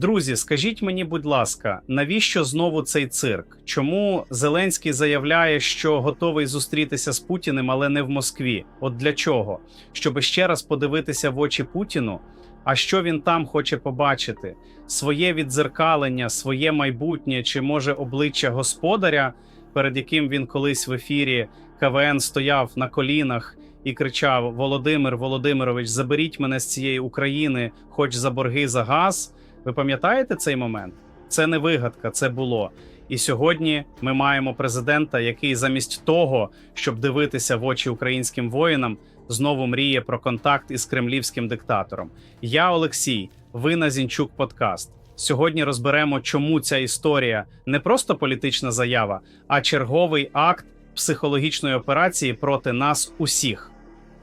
Друзі, скажіть мені, будь ласка, навіщо знову цей цирк? Чому Зеленський заявляє, що готовий зустрітися з Путіним, але не в Москві? От для чого? Щоб ще раз подивитися в очі Путіну? А що він там хоче побачити? Своє віддзеркалення, своє майбутнє чи може обличчя господаря, перед яким він колись в ефірі КВН стояв на колінах і кричав: Володимир Володимирович, заберіть мене з цієї України, хоч за борги за газ. Ви пам'ятаєте цей момент? Це не вигадка, це було. І сьогодні ми маємо президента, який замість того, щоб дивитися в очі українським воїнам, знову мріє про контакт із кремлівським диктатором. Я Олексій, ви на Зінчук Подкаст. Сьогодні розберемо, чому ця історія не просто політична заява, а черговий акт психологічної операції проти нас усіх.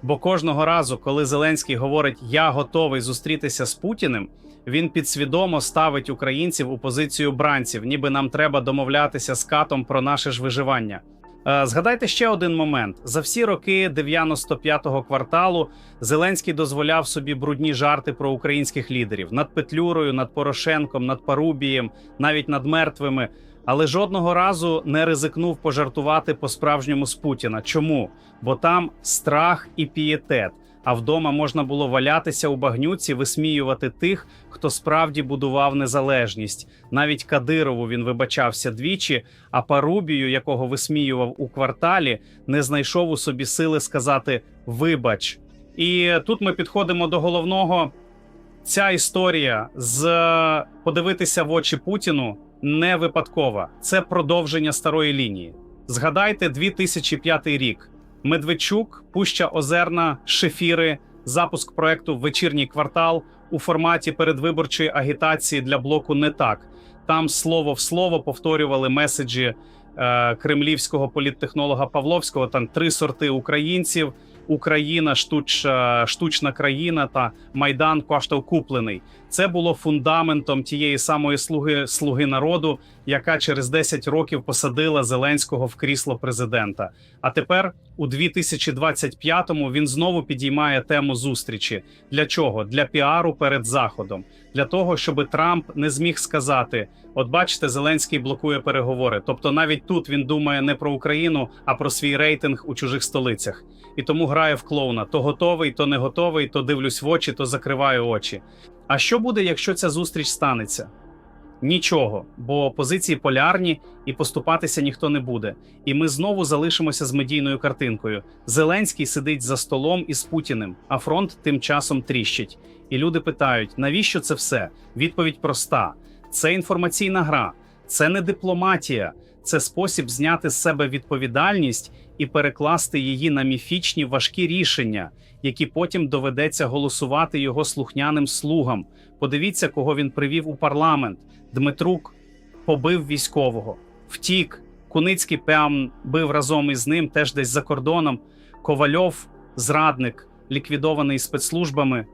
Бо кожного разу, коли Зеленський говорить Я готовий зустрітися з Путіним, він підсвідомо ставить українців у позицію бранців, ніби нам треба домовлятися з катом про наше ж виживання. Е, Згадайте ще один момент: за всі роки 95-го кварталу Зеленський дозволяв собі брудні жарти про українських лідерів над Петлюрою, над Порошенком, над Парубієм, навіть над мертвими. Але жодного разу не ризикнув пожартувати по-справжньому з Путіна. Чому? Бо там страх і пієтет. А вдома можна було валятися у багнюці, висміювати тих, хто справді будував незалежність. Навіть Кадирову він вибачався двічі, а Парубію, якого висміював у кварталі, не знайшов у собі сили сказати Вибач. І тут ми підходимо до головного. Ця історія з подивитися в очі Путіну не випадкова. Це продовження старої лінії. Згадайте 2005 рік. Медведчук, Пуща Озерна, Шефіри, запуск проекту Вечірній квартал у форматі передвиборчої агітації для блоку не так. Там слово в слово повторювали меседжі кремлівського політтехнолога Павловського. Там три сорти українців: Україна, штуч, е, штучна країна та Майдан коштов куплений. Це було фундаментом тієї самої слуги слуги народу, яка через 10 років посадила Зеленського в крісло президента. А тепер у 2025-му він знову підіймає тему зустрічі. Для чого? Для піару перед заходом, для того, щоб Трамп не зміг сказати: от бачите, Зеленський блокує переговори. Тобто, навіть тут він думає не про Україну, а про свій рейтинг у чужих столицях. І тому грає в клоуна: то готовий, то не готовий, то дивлюсь в очі, то закриваю очі. А що буде, якщо ця зустріч станеться? Нічого, бо позиції полярні і поступатися ніхто не буде. І ми знову залишимося з медійною картинкою. Зеленський сидить за столом із Путіним, а фронт тим часом тріщить. І люди питають: навіщо це все? Відповідь проста: це інформаційна гра, це не дипломатія, це спосіб зняти з себе відповідальність і перекласти її на міфічні важкі рішення, які потім доведеться голосувати його слухняним слугам. Подивіться, кого він привів у парламент. Дмитрук побив військового, втік. Куницький певн бив разом із ним, теж десь за кордоном. Ковальов, зрадник, ліквідований спецслужбами.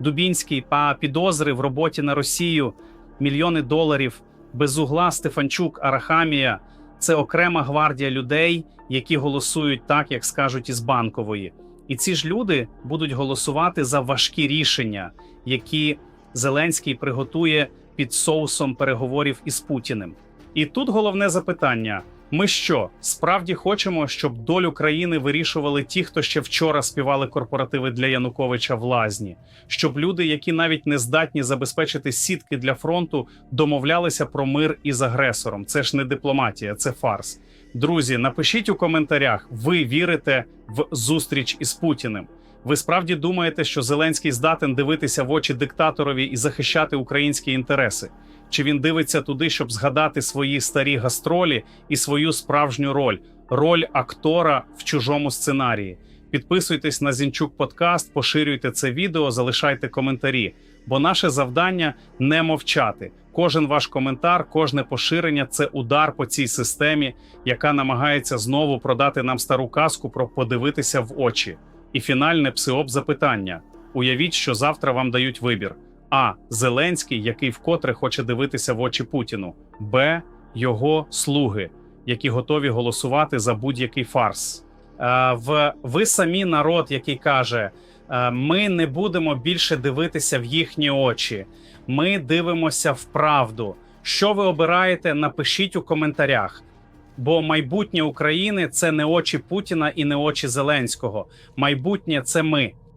Дубінський па підозри в роботі на Росію, мільйони доларів. Безугла Стефанчук, Арахамія це окрема гвардія людей, які голосують так, як скажуть із банкової. І ці ж люди будуть голосувати за важкі рішення, які Зеленський приготує під соусом переговорів із Путіним. І тут головне запитання: ми що справді хочемо, щоб долю країни вирішували ті, хто ще вчора співали корпоративи для Януковича в лазні, щоб люди, які навіть не здатні забезпечити сітки для фронту, домовлялися про мир із агресором. Це ж не дипломатія, це фарс. Друзі, напишіть у коментарях, ви вірите в зустріч із Путіним. Ви справді думаєте, що Зеленський здатен дивитися в очі диктаторові і захищати українські інтереси? Чи він дивиться туди, щоб згадати свої старі гастролі і свою справжню роль роль актора в чужому сценарії? Підписуйтесь на Зінчук Подкаст, поширюйте це відео, залишайте коментарі. Бо наше завдання не мовчати. Кожен ваш коментар, кожне поширення це удар по цій системі, яка намагається знову продати нам стару казку про подивитися в очі. І фінальне псиоп запитання: уявіть, що завтра вам дають вибір: а. Зеленський, який вкотре хоче дивитися в очі Путіну, Б. Його слуги, які готові голосувати за будь-який фарс. Е, в ви самі народ, який каже: Е, Ми не будемо більше дивитися в їхні очі. Ми дивимося в правду. Що ви обираєте? Напишіть у коментарях. Бо майбутнє України це не очі Путіна і не очі Зеленського. Майбутнє це ми.